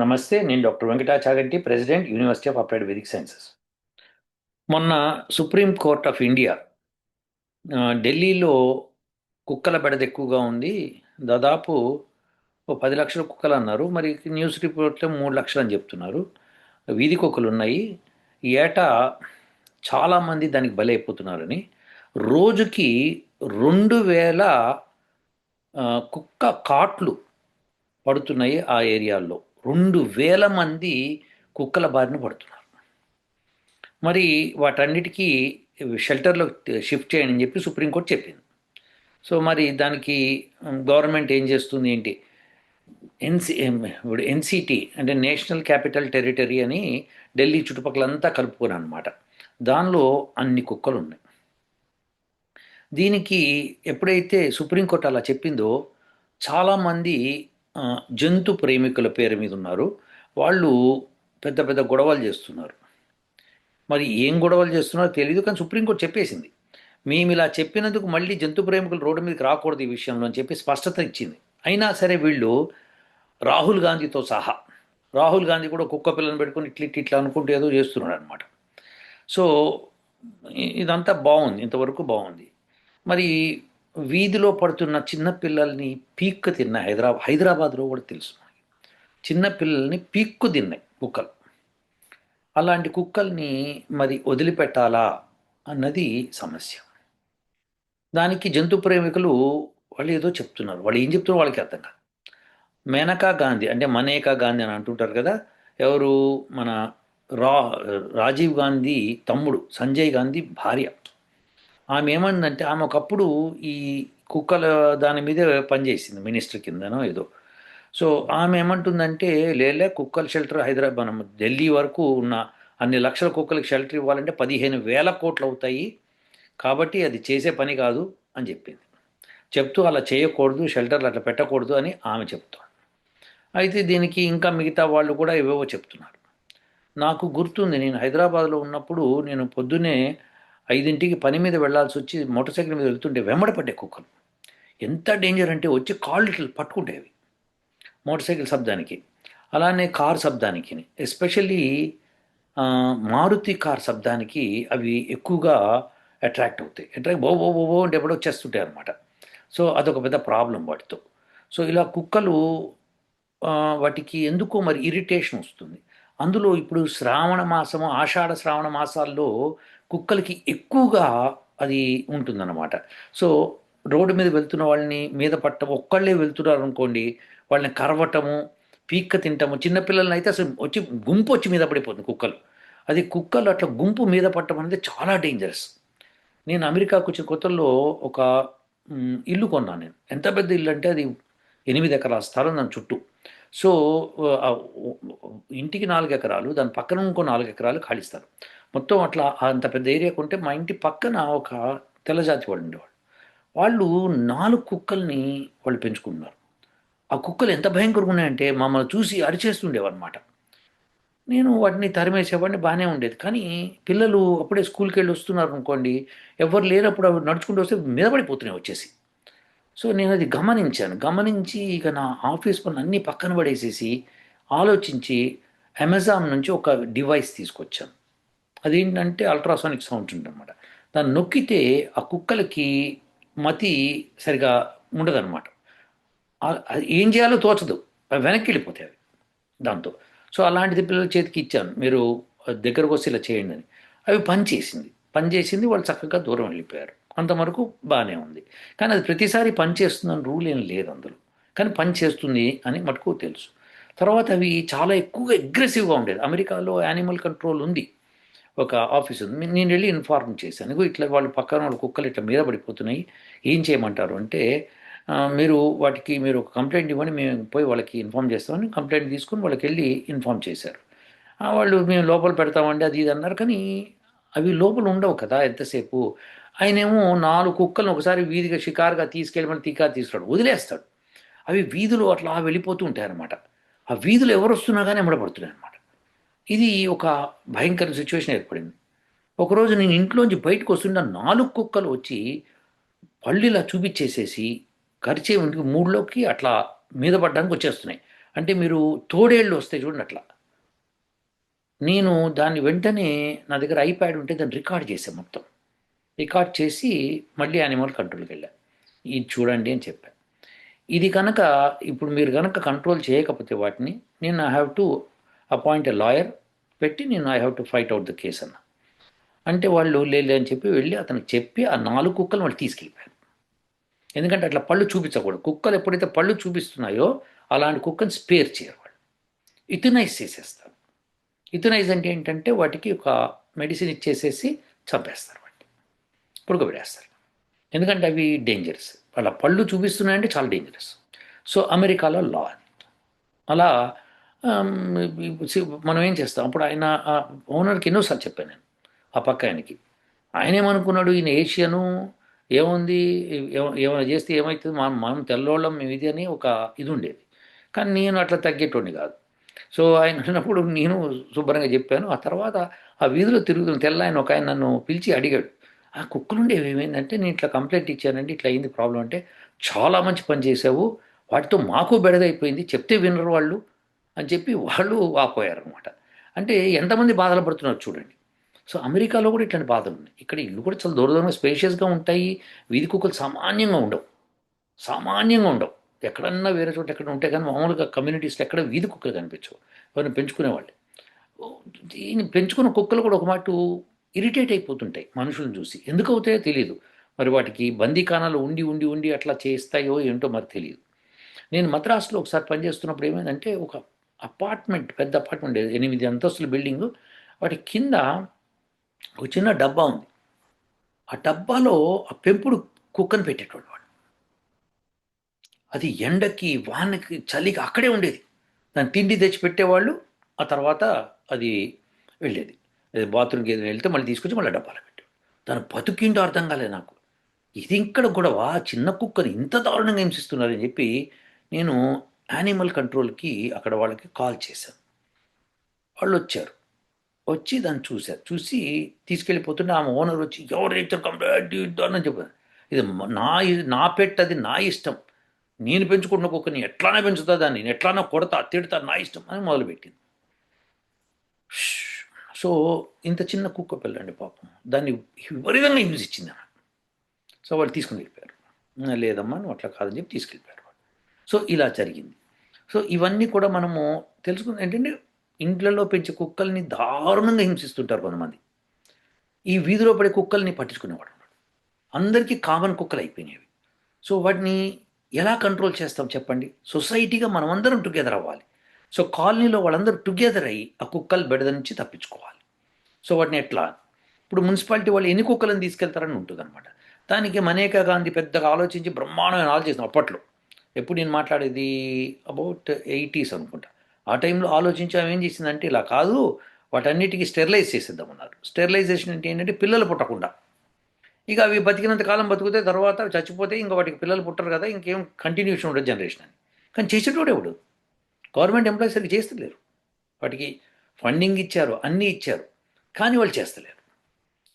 నమస్తే నేను doctor Venkatachaganti president university of applied Vedic sciences. మొన్న సుప్రీం కోర్ట్ ఆఫ్ ఇండియా ఢిల్లీలో కుక్కల బెడద ఎక్కువగా ఉంది. దాదాపు పది లక్షల కుక్కలు అన్నారు. మరి న్యూస్ రిపోర్ట్లో మూడు లక్షలు అని చెప్తున్నారు. వీధి కుక్కలు ఉన్నాయి. ఏటా చాలామంది దానికి బలైపోతున్నారని. రోజుకి రెండు వేల కుక్క కాట్లు పడుతున్నాయి ఆ ఏరియాల్లో. రెండు వేల మంది కుక్కల బారిన పడుతున్నారు. మరి వాటన్నిటికీ షెల్టర్లో షిఫ్ట్ చేయండి అని చెప్పి సుప్రీంకోర్టు చెప్పింది. సో మరి దానికి గవర్నమెంట్ ఏం చేస్తుంది ఏంటి? ఎన్సి ఇప్పుడు ఎన్సిటీ అంటే నేషనల్ క్యాపిటల్ టెరిటరీ అని ఢిల్లీ చుట్టుపక్కలంతా కలుపుకున్నాను అనమాట దానిలో అన్ని కుక్కలు ఉన్నాయి దీనికి ఎప్పుడైతే సుప్రీంకోర్టు అలా చెప్పిందో చాలామంది జంతు ప్రేమికుల పేరు మీద ఉన్నారు. వాళ్ళు పెద్ద పెద్ద గొడవలు చేస్తున్నారు. మరి ఏం గొడవలు చేస్తున్నారో తెలియదు కానీ సుప్రీంకోర్టు చెప్పేసింది. మేము ఇలా చెప్పినందుకు మళ్ళీ జంతు ప్రేమికులు రోడ్డు మీదకి రాకూడదు ఈ విషయంలో అని చెప్పి స్పష్టత ఇచ్చింది. అయినా సరే వీళ్ళు రాహుల్ గాంధీతో సహా రాహుల్ గాంధీ కూడా కుక్క పిల్లని పెట్టుకుని ఇట్లా ఇట్లా ఇట్లా అనుకుంటూ ఏదో చేస్తున్నాడు అనమాట సో ఇదంతా బాగుంది ఇంతవరకు బాగుంది. మరి వీధిలో పడుతున్న చిన్న పిల్లల్ని పీక్కు తిన్న హైదరాబాద్ హైదరాబాద్లో కూడా తెలుసు చిన్నపిల్లల్ని చిన్న పిల్లల్ని పీక్కు తిన్నాయి కుక్కలు. అలాంటి కుక్కల్ని మరి వదిలిపెట్టాలా అన్నది సమస్య. దానికి జంతు ప్రేమికులు వాళ్ళు ఏదో చెప్తున్నారు. వాళ్ళు ఏం చెప్తున్నారో వాళ్ళకి అర్థం కాదు. మేనకా గాంధీ అంటే మనేకా గాంధీ అని అంటుంటారు కదా ఎవరు? మన రా రాజీవ్ గాంధీ తమ్ముడు సంజయ్ గాంధీ భార్య. ఆమె ఏమందంటే ఆమె ఒకప్పుడు ఈ కుక్కల దాని మీదే పనిచేసింది మినిస్టర్ కిందనో ఏదో. సో ఆమె ఏమంటుందంటే లేలే కుక్కల షెల్టర్ హైదరాబాద్ మనం ఢిల్లీ వరకు ఉన్న అన్ని లక్షల కుక్కలకి షెల్టర్ ఇవ్వాలంటే పదిహేను వేల కోట్లు అవుతాయి. కాబట్టి అది చేసే పని కాదు అని చెప్పింది. చెప్తూ అలా చేయకూడదు షెల్టర్లు అట్లా పెట్టకూడదు అని ఆమె చెప్తాడు అయితే దీనికి ఇంకా మిగతా వాళ్ళు కూడా ఇవేవో చెప్తున్నారు. నాకు గుర్తుంది నేను హైదరాబాద్లో ఉన్నప్పుడు నేను పొద్దున్నే ఐదింటికి పని మీద వెళ్ళాల్సి వచ్చి మోటార్ సైకిల్ మీద వెళ్తుంటే వెంబడపడ్డే కుక్కలు. ఎంత డేంజర్ అంటే వచ్చి కాళ్ళు ఇట్లా పట్టుకుంటేవి మోటార్ సైకిల్ శబ్దానికి. అలానే కార్ శబ్దానికి ఎస్పెషల్లీ మారుతి కార్ శబ్దానికి అవి ఎక్కువగా అట్రాక్ట్ అవుతాయి. అట్రాక్ట్ బో బో బో బో అంటే ఎప్పుడో వచ్చేస్తుంటాయి అనమాట సో అదొక పెద్ద ప్రాబ్లం వాటితో. సో ఇలా కుక్కలు వాటికి ఎందుకో మరి ఇరిటేషన్ వస్తుంది. అందులో ఇప్పుడు శ్రావణ మాసము ఆషాఢ శ్రావణ మాసాల్లో కుక్కలకి ఎక్కువగా అది ఉంటుందన్నమాట. సో రోడ్డు మీద వెళ్తున్న వాళ్ళని మీద పట్టం ఒక్కళ్ళే వెళ్తున్నారు అనుకోండి వాళ్ళని కరవటము పీక్క తింటాము చిన్నపిల్లలని అయితే అసలు వచ్చి గుంపు వచ్చి మీద పడిపోతుంది కుక్కలు. అది కుక్కలు అట్లా గుంపు మీద పట్టడం అనేది చాలా డేంజరస్ నేను అమెరికాకు వచ్చిన కొత్తల్లో ఒక ఇల్లు కొన్నాను నేను. ఎంత పెద్ద ఇల్లు అంటే అది ఎనిమిది ఎకరాల స్థలం దాని చుట్టూ. సో ఇంటికి నాలుగు ఎకరాలు దాని పక్కన ఇంకో నాలుగు ఎకరాలు ఖాళీస్తారు మొత్తం అట్లా అంత పెద్ద ఏరియా కొంటే మా ఇంటి పక్కన ఒక తెల్లజాతి వాళ్ళు ఉండేవాళ్ళు వాళ్ళు నాలుగు కుక్కల్ని వాళ్ళు పెంచుకుంటున్నారు ఆ కుక్కలు ఎంత భయంకరంగా ఉన్నాయంటే మమ్మల్ని చూసి అరిచేస్తుండేవన్నమాట. నేను వాటిని తరిమేసేవాడిని బాగానే ఉండేది. కానీ పిల్లలు అప్పుడే స్కూల్కి వెళ్ళి వస్తున్నారు అనుకోండి ఎవరు లేనప్పుడు అవి నడుచుకుంటూ వస్తే మీద పడిపోతున్నాయి వచ్చేసి. సో నేను అది గమనించాను. గమనించి ఇక నా ఆఫీస్ పనులు అన్నీ పక్కన పడేసేసి ఆలోచించి అమెజాన్ నుంచి ఒక డివైస్ తీసుకొచ్చాను. అదేంటంటే అల్ట్రాసానిక్ సౌండ్ ఉంటుందన్నమాట. దాన్ని నొక్కితే ఆ కుక్కలకి మతి సరిగా ఉండదన్నమాట. అది ఏం చేయాలో తోచదు. అవి వెనక్కి వెళ్ళిపోతాయి అవి దాంతో. సో అలాంటిది పిల్లల చేతికి ఇచ్చాను. మీరు దగ్గరకు వచ్చి ఇలా చేయండి అని. అవి పనిచేసింది. పనిచేసింది. వాళ్ళు చక్కగా దూరం వెళ్ళిపోయారు. అంతవరకు బాగానే ఉంది. కానీ అది ప్రతిసారి పని చేస్తుందని రూల్ ఏం లేదు అందులో. కానీ పని చేస్తుంది అని మటుకు తెలుసు. తర్వాత అవి చాలా ఎక్కువగా అగ్రెసివ్గా ఉండేది అమెరికాలో యానిమల్ కంట్రోల్ ఉంది. ఒక ఆఫీస్ ఉంది. నేను వెళ్ళి ఇన్ఫార్మ్ చేశాను. ఇట్లా వాళ్ళు పక్కన వాళ్ళ కుక్కలు ఇట్లా మీద పడిపోతున్నాయి. ఏం చేయమంటారు అంటే మీరు వాటికి మీరు ఒక కంప్లైంట్ ఇవ్వండి మేము పోయి వాళ్ళకి ఇన్ఫామ్ చేస్తామని కంప్లైంట్ తీసుకుని వాళ్ళకి వెళ్ళి ఇన్ఫామ్ చేశారు. వాళ్ళు మేము లోపల పెడతామండి అది ఇది అన్నారు. కానీ అవి లోపల ఉండవు కదా ఎంతసేపు? ఆయనేమో నాలుగు కుక్కలను ఒకసారి వీధిగా షికారుగా తీసుకెళ్ళమని తీకా తీసుకురాడు. వదిలేస్తాడు. అవి వీధులు అట్లా వెళ్ళిపోతూ ఉంటాయి అనమాట ఆ వీధులు ఎవరు వస్తున్నా కానీ ఎమ్మడబడుతున్నాయి అనమాట ఇది ఒక భయంకర సిచ్యువేషన్ ఏర్పడింది. ఒకరోజు నేను ఇంట్లోంచి బయటకు వస్తుంటే నాలుగు కుక్కలు వచ్చి పళ్ళు చూపించేసేసి కరిచే ఇంటికి మూడులోకి అట్లా మీద పడడానికి వచ్చేస్తున్నాయి. అంటే మీరు తోడేళ్ళు వస్తాయి చూడండి అట్లా. నేను దాన్ని వెంటనే నా దగ్గర ఐప్యాడ్ ఉంటే దాన్ని రికార్డ్ చేశాను మొత్తం. రికార్డ్ చేసి మళ్ళీ యానిమల్ కంట్రోల్కి వెళ్ళా. ఇది చూడండి అని చెప్పాను ఇది కనుక ఇప్పుడు మీరు కనుక కంట్రోల్ చేయకపోతే వాటిని నేను I have to appoint a lawyer పెట్టి నేను I have to fight out the case అన్న. అంటే వాళ్ళు లేదు అని చెప్పి వెళ్ళి అతనికి చెప్పి ఆ నాలుగు కుక్కలు వాళ్ళు తీసుకెళ్ళిపోయారు. ఎందుకంటే అట్లా పళ్ళు చూపించకూడదు. కుక్కలు ఎప్పుడైతే పళ్ళు చూపిస్తున్నాయో అలాంటి కుక్కని స్పేర్ చేయరు వాళ్ళు. ఇథనైజ్ చేసేస్తారు. ఇథనైజ్ అంటే ఏంటంటే వాటికి ఒక మెడిసిన్ ఇచ్చేసేసి చంపేస్తారు వాటిని పుడకబెడేస్తారు ఎందుకంటే అవి డేంజరస్ వాళ్ళ పళ్ళు చూపిస్తున్నాయంటే చాలా డేంజరస్ సో అమెరికాలో లా అలా మనం ఏం చేస్తాం? అప్పుడు ఆయన ఆ ఓనర్కి ఎన్నోసార్లు చెప్పాను నేను ఆ పక్క ఆయనకి. ఆయన ఏమనుకున్నాడు ఈయన ఏషియను ఏముంది ఏమైనా చేస్తే ఏమవుతుంది మనం మనం తెల్లోళ్ళం మేము ఇది అని ఒక ఇది ఉండేది కానీ నేను అట్లా తగ్గేటోడిని కాదు. సో ఆయన అన్నప్పుడు నేను శుభ్రంగా చెప్పాను. ఆ తర్వాత ఆ వీధిలో తిరుగుతున్న తెల్ల ఆయన ఒక ఆయన నన్ను పిలిచి అడిగాడు. ఆ కుక్కలు ఉండేవి ఏమైందంటే నేను ఇట్లా కంప్లైంట్ ఇచ్చానండి ఇట్లా అయింది ప్రాబ్లం అంటే చాలా మంచి పని చేసావు వాటితో మాకు బెడదైపోయింది చెప్తే వినరు వాళ్ళు అని చెప్పి వాళ్ళు వాపోయారు అనమాట అంటే ఎంతమంది బాధలు పడుతున్నారు చూడండి. సో అమెరికాలో కూడా ఇట్లాంటి బాధలు ఉన్నాయి. ఇక్కడ ఇల్లు కూడా చాలా దూర దూరంగా స్పేషియస్గా ఉంటాయి వీధి కుక్కలు సామాన్యంగా ఉండవు. సామాన్యంగా ఉండవు. ఎక్కడన్నా వేరే చోట ఎక్కడ ఉంటాయి కానీ మామూలుగా కమ్యూనిటీస్లో ఎక్కడ వీధి కుక్కలు కనిపించవు. ఎవరిని పెంచుకునేవాళ్ళు. దీన్ని పెంచుకున్న కుక్కలు కూడా ఒక మాట ఇరిటేట్ అయిపోతుంటాయి మనుషులను చూసి. ఎందుకు అవుతాయో తెలియదు మరి వాటికి బందీకానాలు ఉండి ఉండి ఉండి అట్లా చేస్తాయో ఏంటో మరి తెలియదు నేను మద్రాసులో ఒకసారి పనిచేస్తున్నప్పుడు ఏమైందంటే ఒక అపార్ట్మెంట్ పెద్ద అపార్ట్మెంట్ ఎనిమిది అంతస్తుల బిల్డింగ్. వాటి కింద ఒక చిన్న డబ్బా ఉంది. ఆ డబ్బాలో ఆ పెంపుడు కుక్కను పెట్టేటోడు వాళ్ళు. అది ఎండకి వానకి చలికి అక్కడే ఉండేది. దాని తిండి తెచ్చి పెట్టేవాళ్ళు. ఆ తర్వాత అది వెళ్ళేది. బాత్రూమ్కి ఏదైనా వెళ్తే మళ్ళీ తీసుకొచ్చి మళ్ళీ డబ్బాలో పెట్టేవాడు దాని బతుకింటో అర్థం కాలేదు నాకు. ఇది ఇక్కడ గొడవ చిన్న కుక్కని ఇంత దారుణంగా హింసిస్తున్నారని చెప్పి నేను యానిమల్ కంట్రోల్కి అక్కడ వాళ్ళకి కాల్ చేశాను. వాళ్ళు వచ్చారు. వచ్చి దాన్ని చూశారు. చూసి తీసుకెళ్ళిపోతుంటే ఆమె ఓనర్ వచ్చి ఎవరైతే కంప్లైంట్ అని చెప్పారు. ఇది నా నా పెట్ అది నా ఇష్టం. నేను పెంచుకున్న కుక్కని ఎట్లానే పెంచుతా దాన్ని ఎట్లానో కొడతా తిడతా నా ఇష్టం అని మొదలుపెట్టింది. సో ఇంత చిన్న కుక్క పిల్లండి పాపం. దాన్ని విపరీతంగా హింస ఇచ్చింది అన్న సో వాళ్ళు తీసుకుని వెళ్ళిపోయారు. లేదమ్మా నువ్వు అట్లా కాదని చెప్పి తీసుకెళ్ళిపోయారు వాళ్ళు. సో ఇలా జరిగింది. సో ఇవన్నీ కూడా మనము తెలుసుకుని ఏంటంటే ఇంట్లలో పెంచే కుక్కల్ని దారుణంగా హింసిస్తుంటారు కొంతమంది. ఈ వీధిలో పడే కుక్కల్ని పట్టించుకునేవాడు అందరికీ కామన్ కుక్కలు అయిపోయినవి. సో వాటిని ఎలా కంట్రోల్ చేస్తాం చెప్పండి? సొసైటీగా మనమందరం టుగెదర్ అవ్వాలి. సో కాలనీలో వాళ్ళందరూ టుగెదర్ అయ్యి ఆ కుక్కలు బెడద నుంచి తప్పించుకోవాలి. సో వాటిని ఎట్లా? ఇప్పుడు మున్సిపాలిటీ వాళ్ళు ఎన్ని కుక్కలను తీసుకెళ్తారని ఉంటుంది అనమాట దానికి మనేకా గాంధీ పెద్దగా ఆలోచించి బ్రహ్మాండమైన ఆలోచించింది అప్పట్లో. ఎప్పుడు నేను మాట్లాడేది? అబౌట్ ఎయిటీస్ అనుకుంటా. ఆ టైంలో ఆలోచించి ఆమె ఏం చేసిందంటే ఇలా కాదు వాటన్నిటికీ స్టెరిలైజ్ చేసేద్దామన్నారు. స్టెరిలైజేషన్ అంటే ఏంటంటే పిల్లలు పుట్టకుండా. ఇక అవి బతికినంత కాలం బతికితే తర్వాత చచ్చిపోతే ఇంకా వాటికి పిల్లలు పుట్టరు కదా ఇంకేం కంటిన్యూషన్ ఉండదు జనరేషన్ అని. కానీ చేసేటోడు ఎవడు? గవర్నమెంట్ ఎంప్లాయీస్ సరిగ్గా చేస్తలేరు. వాటికి ఫండింగ్ ఇచ్చారు అన్నీ ఇచ్చారు కానీ వాళ్ళు చేస్తలేరు.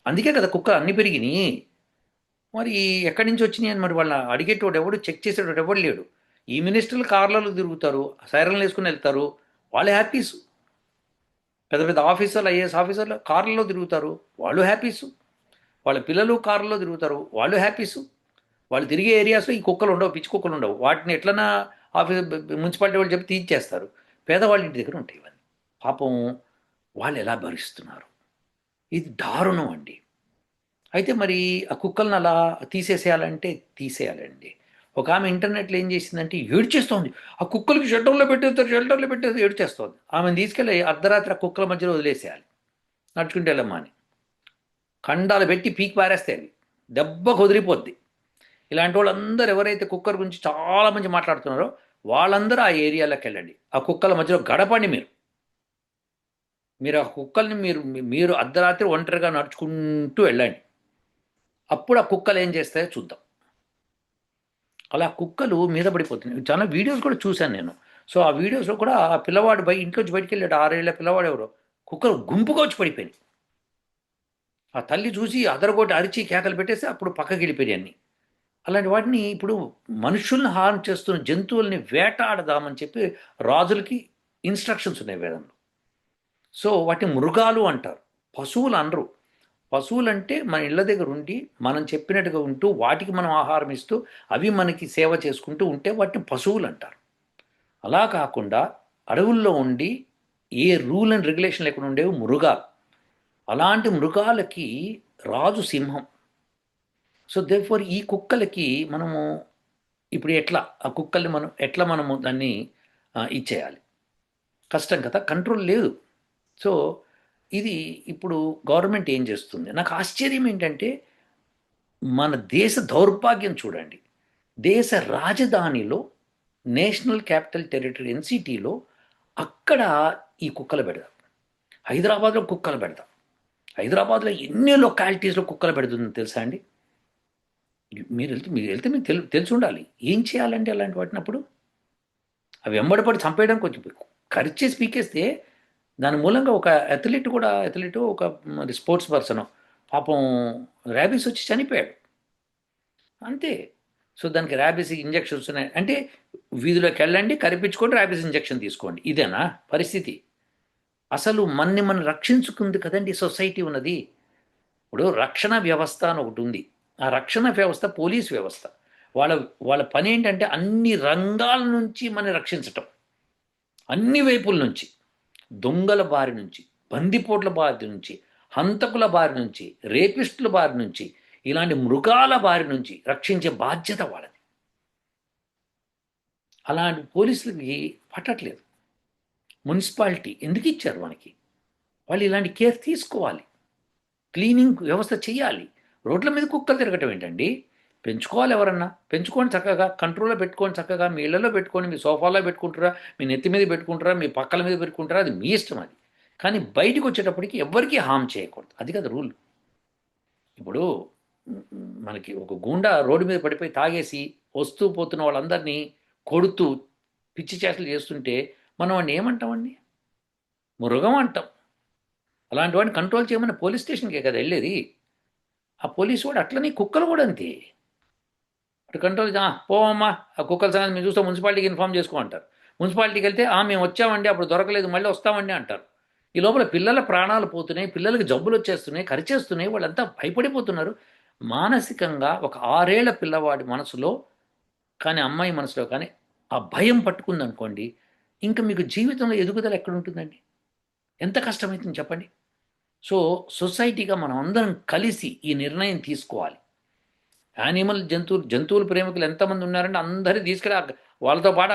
అందుకే కదా కుక్క అన్ని పెరిగినాయి మరి ఎక్కడి నుంచి వచ్చినాయి అని మరి వాళ్ళ అడిగేటోడు ఎవడు చెక్ చేసేటోడు ఎవడు లేడు. ఈ మినిస్టర్లు కార్లలో తిరుగుతారు సైరన్లు వేసుకుని వెళ్తారు వాళ్ళు హ్యాపీస్. పెద్ద పెద్ద ఆఫీసర్లు ఐఏఎస్ ఆఫీసర్లు కార్లలో తిరుగుతారు వాళ్ళు హ్యాపీస్. వాళ్ళ పిల్లలు కార్లలో తిరుగుతారు వాళ్ళు హ్యాపీస్. వాళ్ళు తిరిగే ఏరియాస్లో ఈ కుక్కలు ఉండవు పిచ్చి కుక్కలు ఉండవు. వాటిని ఎట్లన్నా ఆఫీస్ మున్సిపాలిటీ వాళ్ళు చెప్పి తీర్చేస్తారు. పేదవాళ్ళ ఇంటి దగ్గర ఉంటాయి ఇవన్నీ. పాపం వాళ్ళు ఎలా భరిస్తున్నారు? ఇది దారుణం అండి. అయితే మరి ఆ కుక్కలను అలా తీసేసేయాలంటే తీసేయాలండి. ఒక ఆమె ఇంటర్నెట్లో ఏం చేసిందంటే ఏడ్చేస్తోంది. ఆ కుక్కలకి షెల్టర్లో పెట్టేస్తారు షెల్టర్లో పెట్టేసి ఏడ్చేస్తోంది. ఆమెను తీసుకెళ్ళి అర్ధరాత్రి ఆ కుక్కల మధ్యలో వదిలేసేయాలి. నడుచుకుంటే వెళ్ళమ్మా అని. ఖండాలు పెట్టి పీకి పారేస్తాయి అవి దెబ్బ కుదిరిపోద్ది. ఇలాంటి వాళ్ళందరూ ఎవరైతే కుక్కర్ గురించి చాలా మంది మాట్లాడుతున్నారో వాళ్ళందరూ ఆ ఏరియాలోకి వెళ్ళండి ఆ కుక్కల మధ్యలో గడపండి మీరు. మీరు ఆ కుక్కల్ని మీరు మీరు అర్ధరాత్రి ఒంటరిగా నడుచుకుంటూ వెళ్ళండి. అప్పుడు ఆ కుక్కలు ఏం చేస్తాయో చూద్దాం. అలా కుక్కలు మీద పడిపోతున్నాయి. చాలా వీడియోస్ కూడా చూశాను నేను. సో ఆ వీడియోస్లో కూడా ఆ పిల్లవాడు బయ ఇంట్లోంచి బయటికి వెళ్ళాడు. ఆరేళ్ళ పిల్లవాడు ఎవరో. కుక్కలు గుంపుగా వచ్చి పడిపోయినాయి. ఆ తల్లి చూసి అదరగొట్టి అరిచి కేకలు పెట్టేసి అప్పుడు పక్కకి వెళ్ళిపోయాయి అన్ని. అలాంటి వాటిని ఇప్పుడు మనుషుల్ని హారం చేస్తున్న జంతువుల్ని వేటాడదామని చెప్పి రాజులకి ఇన్స్ట్రక్షన్స్ ఉన్నాయి వేదంలో. సో వాటిని మృగాలు అంటారు. పశువులు అనరు. పశువులు అంటే మన ఇళ్ళ దగ్గర ఉండి మనం చెప్పినట్టుగా ఉంటూ వాటికి మనం ఆహారం ఇస్తూ అవి మనకి సేవ చేసుకుంటూ ఉంటే వాటిని పశువులు అంటారు. అలా కాకుండా అడవుల్లో ఉండి ఏ రూల్ అండ్ రెగ్యులేషన్ లేకుండా ఉండేవి మృగాలు. అలాంటి మృగాలకి రాజు సింహం. సో దేఫోర్ ఈ కుక్కలకి మనము ఇప్పుడు ఎట్లా ఆ కుక్కల్ని మనం ఎట్లా మనము దాన్ని ఇచ్చేయాలి? కష్టం కదా కంట్రోల్ లేదు. సో ఇది ఇప్పుడు గవర్నమెంట్ ఏం చేస్తుంది? నాకు ఆశ్చర్యం ఏంటంటే మన దేశ దౌర్భాగ్యం చూడండి. దేశ రాజధానిలో నేషనల్ క్యాపిటల్ టెరిటరీ ఎన్సిటీలో అక్కడ ఈ కుక్కలు పెడదాం. హైదరాబాద్లో కుక్కలు పెడదాం. హైదరాబాద్లో ఎన్ని లొకాలిటీస్లో కుక్కలు పెడుతుంది తెలుసా అండి? మీరు వెళ్తే మీరు వెళ్తే మీకు తెలు తెలిసి ఉండాలి ఏం చేయాలంటే అలాంటి వాటినప్పుడు అవి వెంబడపడి చంపేయడం కొంచెం ఖర్చు పీకేస్తే దాని మూలంగా ఒక అథ్లెట్ కూడా అథ్లెట్ ఒక మరి స్పోర్ట్స్ పర్సన్ పాపం ర్యాబీస్ వచ్చి చనిపోయాడు. అంతే. సో దానికి ర్యాబీస్ ఇంజక్షన్స్ ఉన్నాయి. అంటే వీధిలోకి వెళ్ళండి కరిపించుకోండి ర్యాబీస్ ఇంజక్షన్ తీసుకోండి. ఇదేనా పరిస్థితి? అసలు మన్ని మనం రక్షించుకుంది కదండి సొసైటీ ఉన్నది. ఇప్పుడు రక్షణ వ్యవస్థ అని ఒకటి ఉంది. ఆ రక్షణ వ్యవస్థ పోలీస్ వ్యవస్థ. వాళ్ళ వాళ్ళ పని ఏంటంటే అన్ని రంగాల నుంచి మనం రక్షించటం. అన్ని వైపుల నుంచి. దొంగల బారి నుంచి బందిపోట్ల బారి నుంచి హంతకుల బారి నుంచి రేపిస్టుల బారి నుంచి ఇలాంటి మృగాల బారి నుంచి రక్షించే బాధ్యత వాళ్ళది. అలాంటి పోలీసులకి పట్టట్లేదు. మున్సిపాలిటీ ఎందుకు ఇచ్చారు మనకి? వాళ్ళు ఇలాంటి కేర్ తీసుకోవాలి. క్లీనింగ్ వ్యవస్థ చేయాలి. రోడ్ల మీద కుక్కలు తిరగటం ఏంటండి? పెంచుకోవాలి ఎవరన్నా? పెంచుకొని చక్కగా. కంట్రోల్లో పెట్టుకొని చక్కగా. మీ ఇళ్ళలో పెట్టుకొని మీ సోఫాలో పెట్టుకుంటారా? మీ నెత్తి మీద పెట్టుకుంటారా? మీ పక్కల మీద పెట్టుకుంటారా? అది మీ ఇష్టం అది. కానీ బయటికి వచ్చేటప్పటికి ఎవరికీ హామ్ చేయకూడదు. అది కదా రూల్. ఇప్పుడు మనకి ఒక గుండా రోడ్డు మీద పడిపోయి తాగేసి వస్తూ పోతున్న వాళ్ళందరినీ కొడుతూ పిచ్చి చేష్టలు చేస్తుంటే మనం వాడిని ఏమంటామండి మృగం అంటాం. అలాంటి వాడిని కంట్రోల్ చేయమని పోలీస్ స్టేషన్కే కదా వెళ్ళేది. ఆ పోలీసు వాడు అట్లనే కుక్కలు కూడా అంతే. అటు కంట్రోల్ పోవమ్మా ఆ కుక్కల సంగతి మీరు చూస్తే మున్సిపాలిటీకి ఇన్ఫామ్ చేసుకో అంటారు. మున్సిపాలిటీకి వెళ్తే ఆ మేము వచ్చామండి అప్పుడు దొరకలేదు మళ్ళీ వస్తామండి అంటారు. ఈ లోపల పిల్లల ప్రాణాలు పోతున్నాయి పిల్లలకి జబ్బులు వచ్చేస్తున్నాయి ఖర్చేస్తున్నాయి వాళ్ళంతా భయపడిపోతున్నారు. మానసికంగా ఒక ఆరేళ్ళ పిల్లవాడి మనసులో కానీ అమ్మాయి మనసులో కానీ ఆ భయం పట్టుకుందనుకోండి ఇంకా మీకు జీవితంలో ఎదుగుదల ఎక్కడ ఉంటుందండి? ఎంత కష్టమవుతుంది చెప్పండి? సో సొసైటీగా మనం అందరం కలిసి ఈ నిర్ణయం తీసుకోవాలి. యానిమల్ జంతువులు జంతువుల ప్రేమికులు ఎంతమంది ఉన్నారంటే అందరినీ తీసుకెళ్ళి వాళ్ళతో పాటు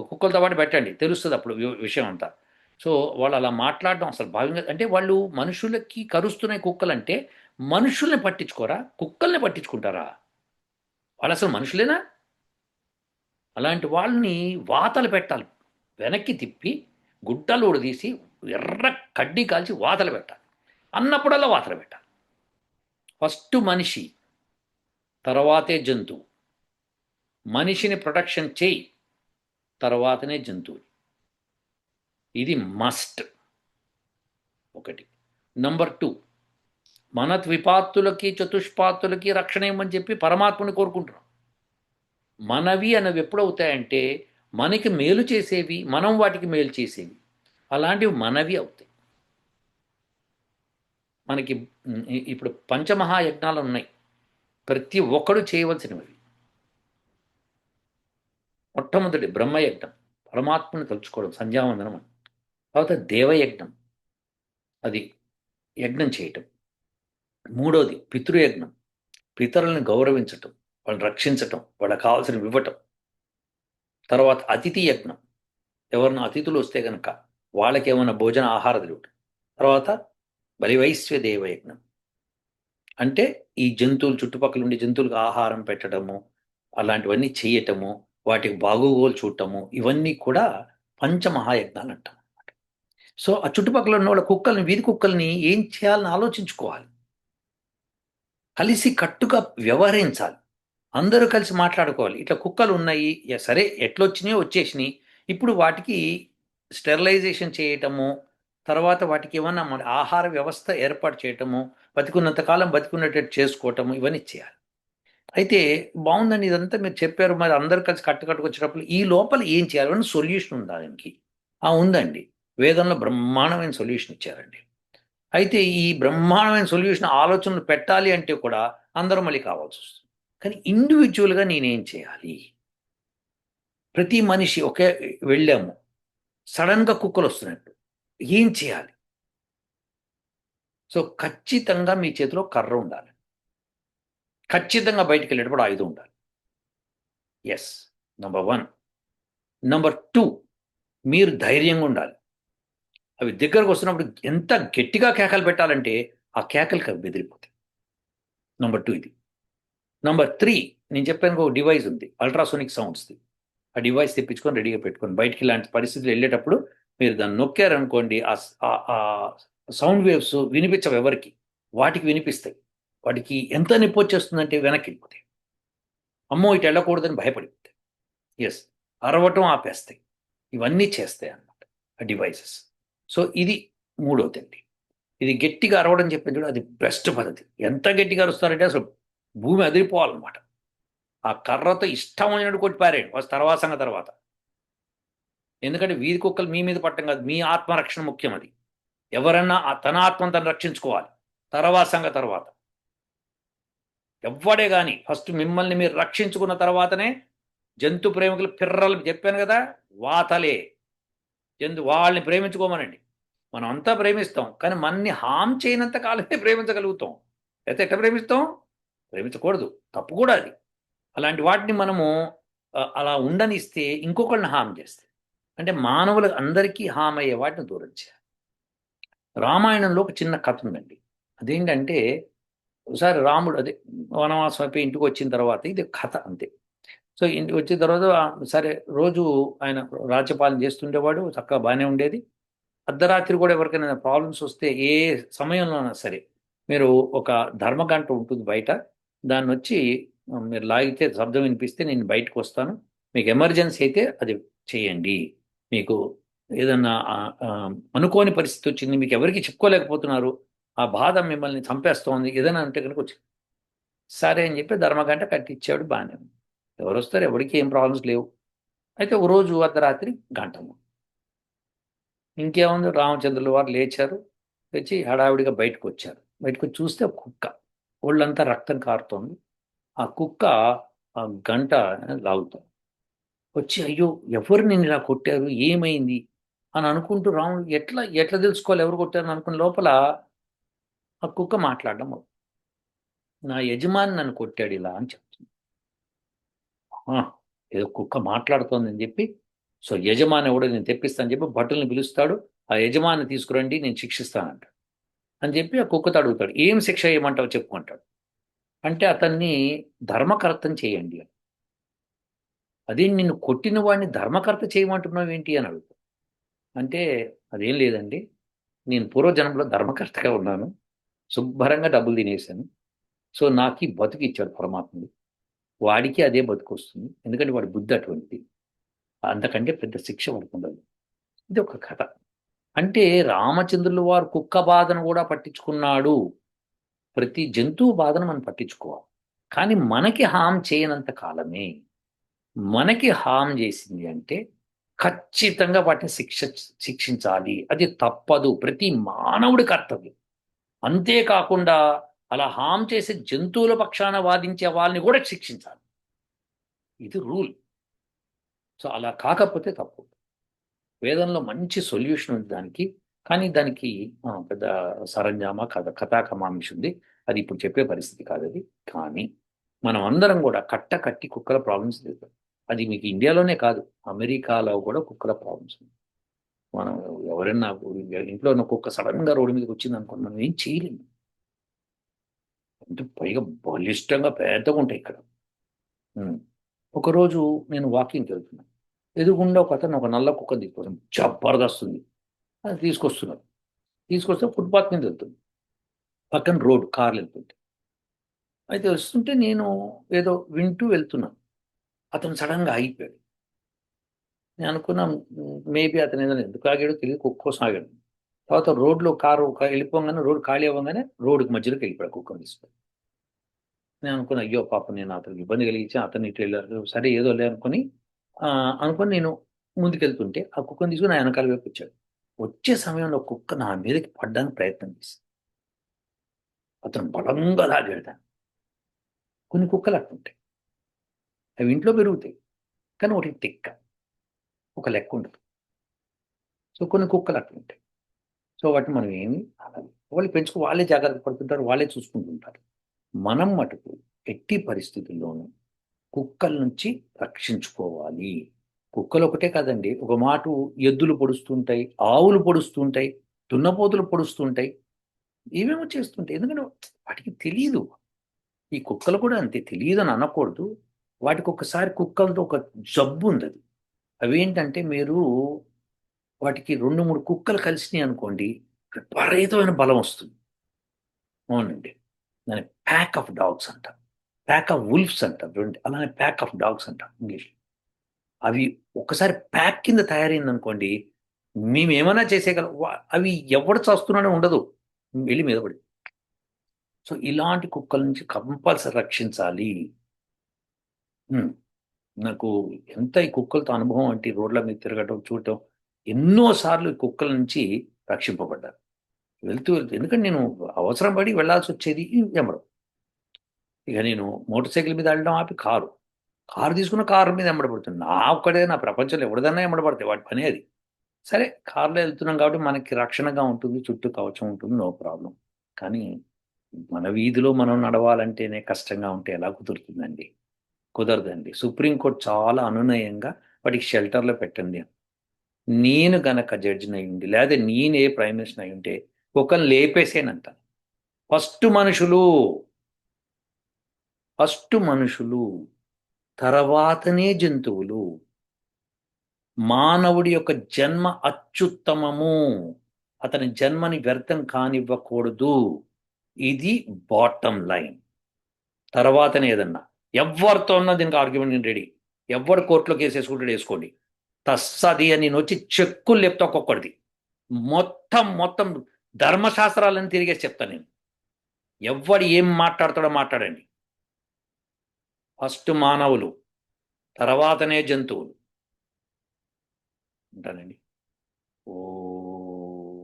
కుక్కలతో పాటు పెట్టండి. తెలుస్తుంది అప్పుడు విషయం అంతా. సో వాళ్ళు అలా మాట్లాడడం అసలు భావ్యంగా అంటే వాళ్ళు మనుషులకి కరుస్తున్నాయి కుక్కలంటే మనుషుల్ని పట్టించుకోరా? కుక్కల్ని పట్టించుకుంటారా? వాళ్ళు అసలు మనుషులేనా? అలాంటి వాళ్ళని వాతలు పెట్టాలి. వెనక్కి తిప్పి గుడ్డలు ఉడదీసి ఎర్ర కడ్డీ కాల్చి వాతలు పెట్టాలి. అన్నప్పుడల్లా వాతలు పెట్టాలి. ఫస్ట్ మనిషి తర్వాతే జంతువు. మనిషిని ప్రొటెక్షన్ చేయి తర్వాతనే జంతువు ఇది మస్ట్ ఒకటి. నంబర్ టూ మన ద్విపాత్తులకి చతుష్పాత్తులకి రక్షణ ఇవ్వమని చెప్పి పరమాత్మని కోరుకుంటున్నాం. మనవి అనేవి ఎప్పుడవుతాయంటే మనకి మేలు చేసేవి మనం వాటికి మేలు చేసేవి. అలాంటివి మనవి అవుతాయి. మనకి ఇప్పుడు పంచమహాయజ్ఞాలు ఉన్నాయి. ప్రతి ఒక్కడు చేయవలసినవి. మొట్టమొదటి బ్రహ్మయజ్ఞం. పరమాత్మని తలుచుకోవడం సంధ్యావందనం అని. తర్వాత దేవయజ్ఞం. అది యజ్ఞం చేయటం. మూడోది పితృయజ్ఞం. పితరులను గౌరవించటం వాళ్ళని రక్షించటం వాళ్ళకి కావాల్సినవి ఇవ్వటం. తర్వాత అతిథి యజ్ఞం. ఎవరిన అతిథులు వస్తే కనుక వాళ్ళకి ఏమైనా భోజన ఆహార ఇవ్వటం తర్వాత బలివైశ్య దేవయజ్ఞం. అంటే ఈ జంతువులు చుట్టుపక్కల ఉండే జంతువులకు ఆహారం పెట్టడము అలాంటివన్నీ చేయటము వాటికి బాగోగోలు చూడటము ఇవన్నీ కూడా పంచమహాయజ్ఞాలు అంటాం సో ఆ చుట్టుపక్కల ఉన్న వాళ్ళ కుక్కల్ని వీధి కుక్కల్ని ఏం చేయాలని ఆలోచించుకోవాలి. కలిసి కట్టుగా వ్యవహరించాలి. అందరూ కలిసి మాట్లాడుకోవాలి. ఇట్లా కుక్కలు ఉన్నాయి సరే ఎట్లొచ్చినాయో వచ్చేసినాయి. ఇప్పుడు వాటికి స్టెరిలైజేషన్ చేయటము తర్వాత వాటికి ఏమన్నా మన ఆహార వ్యవస్థ ఏర్పాటు చేయటము బతికున్నంతకాలం బతికున్నట్టు చేసుకోవటము ఇవన్నీ చేయాలి. అయితే బాగుందని ఇదంతా మీరు చెప్పారు మరి అందరు కలిసి కట్టు కట్టుకొచ్చేటప్పుడు ఈ లోపల ఏం చేయాలని సొల్యూషన్ ఉందా దానికి? ఆ ఉందండి. వేదంలో బ్రహ్మాండమైన సొల్యూషన్ ఇచ్చారండి. అయితే ఈ బ్రహ్మాండమైన సొల్యూషన్ ఆలోచనలు పెట్టాలి అంటే కూడా అందరూ మళ్ళీ కావాల్సి వస్తుంది. కానీ ఇండివిజువల్గా నేనేం చేయాలి? ప్రతి మనిషి ఒకే వెళ్ళాము. సడన్గా కుక్కలు వస్తున్నట్టు ఏం చేయాలి? సో ఖచ్చితంగా మీ చేతిలో కర్ర ఉండాలి. ఖచ్చితంగా బయటికి వెళ్ళేటప్పుడు ఆయుధం ఉండాలి. Yes number one number two మీరు ధైర్యంగా ఉండాలి. అవి దగ్గరకు వస్తున్నప్పుడు ఎంత గట్టిగా కేకలు పెట్టాలంటే ఆ కేకలకి అవి బెదిరిపోతాయి. నంబర్ టూ ఇది. నంబర్ త్రీ నేను చెప్పాను ఒక డివైస్ ఉంది. అల్ట్రాసోనిక్ సౌండ్స్ది ఆ డివైస్ తెప్పించుకొని రెడీగా పెట్టుకొని బయటికి ఇలాంటి పరిస్థితులు వెళ్ళేటప్పుడు మీరు దాన్ని నొక్కారనుకోండి ఆ సౌండ్ వేవ్స్ వినిపించవు ఎవరికి? వాటికి వినిపిస్తాయి. వాటికి ఎంత నొప్పి వచ్చేస్తుందంటే వెనక్కి వెళ్ళిపోతాయి అమ్మో ఇటు వెళ్ళకూడదని భయపడిపోతాయి ఎస్ అరవటం ఆపేస్తాయి. ఇవన్నీ చేస్తాయి అన్నమాట ఆ డివైసెస్. సో ఇది మూడవదండి ఇది గట్టిగా అరవడం చెప్పింది కూడా అది బెస్ట్ పద్ధతి. ఎంత గట్టిగా అరుస్తారంటే అసలు భూమి అదిరిపోవాలన్నమాట. ఆ కర్రతో ఇష్టం అయినట్టు కొట్టి పారేయండి. తర్వాత సంగ తర్వాత. ఎందుకంటే వీధి కుక్కలు మీ మీద పట్టం కాదు మీ ఆత్మరక్షణ ముఖ్యం అది. ఎవరన్నా తన ఆత్మను తను రక్షించుకోవాలి. తర్వాత సంగ తర్వాత. ఎవ్వడే కానీ ఫస్ట్ మిమ్మల్ని మీరు రక్షించుకున్న తర్వాతనే జంతు ప్రేమికులు పిర్రలు చెప్పాను కదా వాతలే. జంతు వాళ్ళని ప్రేమించుకోమనండి. మనం అంతా ప్రేమిస్తాం కానీ మనని హామ్ చేయనంత కాలమే ప్రేమించగలుగుతాం. అయితే ఎట్లా ప్రేమిస్తాం? ప్రేమించకూడదు. తప్పు కూడా అది. అలాంటి వాటిని మనము అలా ఉండనిస్తే ఇంకొకళ్ళని హామ్ చేస్తే. అంటే మానవులు అందరికీ హామయ్యే వాటిని దూరం చేయాలి రామాయణంలో ఒక చిన్న కథ ఉందండి. అదేంటంటే ఒకసారి రాముడు అదే వనవాసం అయిపోయి ఇంటికి వచ్చిన తర్వాత ఇది కథ అంతే. సో ఇంటికి వచ్చిన తర్వాత సరే రోజు ఆయన రాజ్యపాలన చేస్తుండేవాడు చక్కగా బాగానే ఉండేది. అర్ధరాత్రి కూడా ఎవరికైనా ప్రాబ్లమ్స్ వస్తే ఏ సమయంలోనైనా సరే మీరు ఒక ధర్మగంట ఉంటుంది బయట దాన్ని వచ్చి మీరు లాగితే శబ్దం వినిపిస్తే నేను బయటకు వస్తాను. మీకు ఎమర్జెన్సీ అయితే అది చేయండి. మీకు ఏదన్నా అనుకోని పరిస్థితి వచ్చింది మీకు ఎవరికి చెప్పుకోలేకపోతున్నారు ఆ బాధ మిమ్మల్ని చంపేస్తోంది ఏదైనా అంటే కనుక వచ్చి సరే అని చెప్పి ధర్మగంట కట్టించాడు బాగానే ఎవరు వస్తారు ఎవరికి ఏం ప్రాబ్లమ్స్ లేవు. అయితే ఓ రోజు అర్ధరాత్రి గంటము. ఇంకేముంది? రామచంద్రుల వారు లేచారు లేచి హడావిడిగా బయటకు వచ్చారు. బయటకు చూస్తే కుక్క. ఒళ్ళంతా రక్తం కారుతోంది. ఆ కుక్క ఆ గంట లాగుతుంది. వచ్చి అయ్యో! ఎవరు నిన్ను ఇలా కొట్టారు? ఏమైంది? అని అనుకుంటూ రాముడు ఎట్లా ఎట్లా తెలుసుకోవాలి? ఎవరు కొట్టారని అనుకున్న లోపల ఆ కుక్క మాట్లాడడం నా యజమాని నన్ను కొట్టాడు ఇలా అని చెప్తుంది. ఏదో కుక్క మాట్లాడుతోందని చెప్పి సో యజమాని ఎవడో నేను తెప్పిస్తాను చెప్పి భటుల్ని పిలుస్తాడు. ఆ యజమాని తీసుకురండి నేను శిక్షిస్తానంట అని చెప్పి ఆ కుక్కతో అడుగుతాడు. ఏం శిక్ష చేయమంటావు చెప్పుకుంటాడు అంటే అతన్ని ధర్మకర్తం చేయండి అని. అదే నిన్ను కొట్టిన వాడిని ధర్మకర్త చేయమంటున్నావు ఏంటి అని అడుగు అంటే అదేం లేదండి. నేను పూర్వజన్మలో ధర్మకర్తగా ఉన్నాను. శుభ్రంగా డబ్బులు తినేసాను సో నాకు ఈ బతుకు ఇచ్చాడు పరమాత్ముడు. వాడికి అదే బతుకు వస్తుంది. ఎందుకంటే వాడి బుద్ధి అటువంటిది. అంతకంటే పెద్ద శిక్ష పడుతుండదు ఇది ఒక కథ. అంటే రామచంద్రులు వారు కుక్క బాధను కూడా పట్టించుకున్నాడు. ప్రతి జంతువు బాధను మనం పట్టించుకోవాలి. కానీ మనకి హామ్ చేయనంత కాలమే. మనకి హామ్ చేసింది అంటే ఖచ్చితంగా వాటిని శిక్ష శిక్షించాలి. అది తప్పదు. ప్రతి మానవుడి కర్తవ్యం. అంతేకాకుండా అలా హామ్ చేసే జంతువుల పక్షాన వాదించే వాళ్ళని కూడా శిక్షించాలి. ఇది రూల్. సో అలా కాకపోతే తప్పు. వేదంలో మంచి సొల్యూషన్ ఉంది దానికి. కానీ దానికి పెద్ద సరంజామా కథ కథాకమాంశ ఉంది అది ఇప్పుడు చెప్పే పరిస్థితి కాదు అది కానీ మనం అందరం కూడా కట్ట కట్టి కుక్కల ప్రాబ్లమ్స్ లేదు అది మీకు ఇండియాలోనే కాదు అమెరికాలో కూడా కుక్కల ప్రాబ్లమ్స్ ఉంది మనం ఎవరైనా ఇంట్లో ఉన్న కుక్క సడన్గా రోడ్డు మీదకి వచ్చింది అనుకోండి మనం ఏం చేయలేము అంటే పైగా బలిష్టంగా పెద్దగా ఉంటాయి ఇక్కడ. ఒకరోజు నేను వాకింగ్కి వెళ్తున్నాను ఎదుగుండా ఒక అతను ఒక నల్ల కుక్క తీసుకొస్తాం జబర్దస్త్ ఉంది. అది తీసుకొస్తున్నారు తీసుకొస్తే ఫుట్పాత్ మీద వెళ్తుంది. పక్కన రోడ్ కార్లు వెళ్తుంది. అయితే వస్తుంటే నేను ఏదో వింటూ వెళ్తున్నాను అతను సడన్గా ఆగిపోయాడు. నేను అనుకున్నా మేబీ అతను ఏదైనా ఎందుకు ఆగాడో తెలియదు కుక్క కోసం ఆగాడు. తర్వాత రోడ్లో కారు వెళ్ళిపోగానే రోడ్డు ఖాళీ అవ్వగానే రోడ్డుకి మధ్యలోకి వెళ్ళిపోయాడు కుక్కను తీసుకొని. నేను అనుకున్నా అయ్యో పాప నేను అతనికి ఇబ్బంది కలిగించి అతను ఇటు వెళ్ళారు సరే ఏదో లే అనుకుని అనుకుని అనుకొని నేను ముందుకెళ్తుంటే ఆ కుక్కను తీసుకుని నా వెనకాల వైపు వచ్చాడు. వచ్చే సమయంలో కుక్క నా మీదకి పడ్డానికి ప్రయత్నం చేసింది. అతను బలంగా లాగాడు కొన్ని కుక్కలు అట్టుంటాయి అవి ఇంట్లో పెరుగుతాయి. కానీ ఒకటి తిక్క ఒక లెక్క ఉండదు సో కొన్ని కుక్కలు అట్లా ఉంటాయి. సో వాటిని మనం ఏమి అలాగే వాళ్ళు పెంచుకు వాళ్ళే జాగ్రత్త పడుతుంటారు వాళ్ళే చూసుకుంటుంటారు. మనం మటుకు ఎట్టి పరిస్థితుల్లోనూ కుక్కల నుంచి రక్షించుకోవాలి. కుక్కలు ఒకటే కాదండి. ఒక మాట ఎద్దులు పొడుస్తుంటాయి ఆవులు పొడుస్తుంటాయి దున్నపోతులు పొడుస్తుంటాయి. ఏమేమో చేస్తుంటాయి. ఎందుకంటే వాటికి తెలియదు ఈ కుక్కలు కూడా అంతే తెలియదు అని అనకూడదు. వాటికి ఒకసారి కుక్కలతో ఒక జబ్బు ఉంది అది అవేంటంటే మీరు వాటికి రెండు మూడు కుక్కలు కలిసినాయి అనుకోండి విపరీతమైన బలం వస్తుంది. అవునండి. దాని ప్యాక్ ఆఫ్ డాగ్స్ అంటారు ప్యాక్ ఆఫ్ వుల్ఫ్స్ అంటారు రెండు అలానే ప్యాక్ ఆఫ్ డాగ్స్ అంటారు ఇంగ్లీష్ అవి ఒకసారి ప్యాక్ కింద తయారైంది అనుకోండి మేము ఏమైనా చేసేయగలం. వా- అవి ఎవడు చేస్తున్నాడో ఉండదు. వెళ్ళి మీద పడి. సో ఇలాంటి కుక్కల నుంచి కంపల్సరీ రక్షించాలి. నాకు ఎంత ఈ కుక్కలతో అనుభవం అంటే రోడ్ల మీద తిరగటం చూడటం ఎన్నోసార్లు ఈ కుక్కల నుంచి రక్షింపబడ్డాను. వెళ్తూ వెళ్తూ ఎందుకంటే నేను అవసరం పడి వెళ్ళాల్సి వచ్చేది ఎమ్మడం ఇక నేను మోటార్ సైకిల్ మీద వెళ్ళడం ఆపి కారు. కారు తీసుకున్న కారు మీద ఎమ్మడబడుతుంది నా ఒక్కడే నా ప్రపంచంలో ఎవరిదన్నా ఎమ్మడబడతాయి వాటి పని అది. సరే కారులో వెళ్తున్నాం కాబట్టి మనకి రక్షణగా ఉంటుంది చుట్టూ కవచం ఉంటుంది నో ప్రాబ్లం. కానీ మన వీధిలో మనం నడవాలంటేనే కష్టంగా ఉంటే ఎలా కుదురుతుందండి? కుదరదండి. సుప్రీంకోర్టు చాలా అనునయంగా వాటికి షెల్టర్లో పెట్టండి నేను గనక జడ్జిని అయి ఉండి లేదా నేనే ప్రైమ్ మినిస్టర్ అయి ఉంటే ఒకరిని లేపేసేనంట. ఫస్ట్ మనుషులు ఫస్ట్ మనుషులు తర్వాతనే జంతువులు మానవుడి యొక్క జన్మ అత్యుత్తమము అతని జన్మని వ్యర్థం కానివ్వకూడదు. ఇది బాటమ్ లైన్. తర్వాతనే ఏదన్నా. ఎవరితో ఉన్నా దీనికి ఆర్గ్యుమెంట్ నేను రెడీ ఎవడు కోర్టులో కేసు వేసుకుంటాడు వేసుకోండి. తస్సది అని నేను వచ్చి చెక్కులు లేపుతా ఒక్కొక్కడిది. మొత్తం మొత్తం ధర్మశాస్త్రాలను తిరిగేసి చెప్తాను నేను. ఎవడు ఏం మాట్లాడతాడో మాట్లాడండి. ఫస్ట్ మానవులు తర్వాతనే జంతువులు. ఉంటానండి. ఓ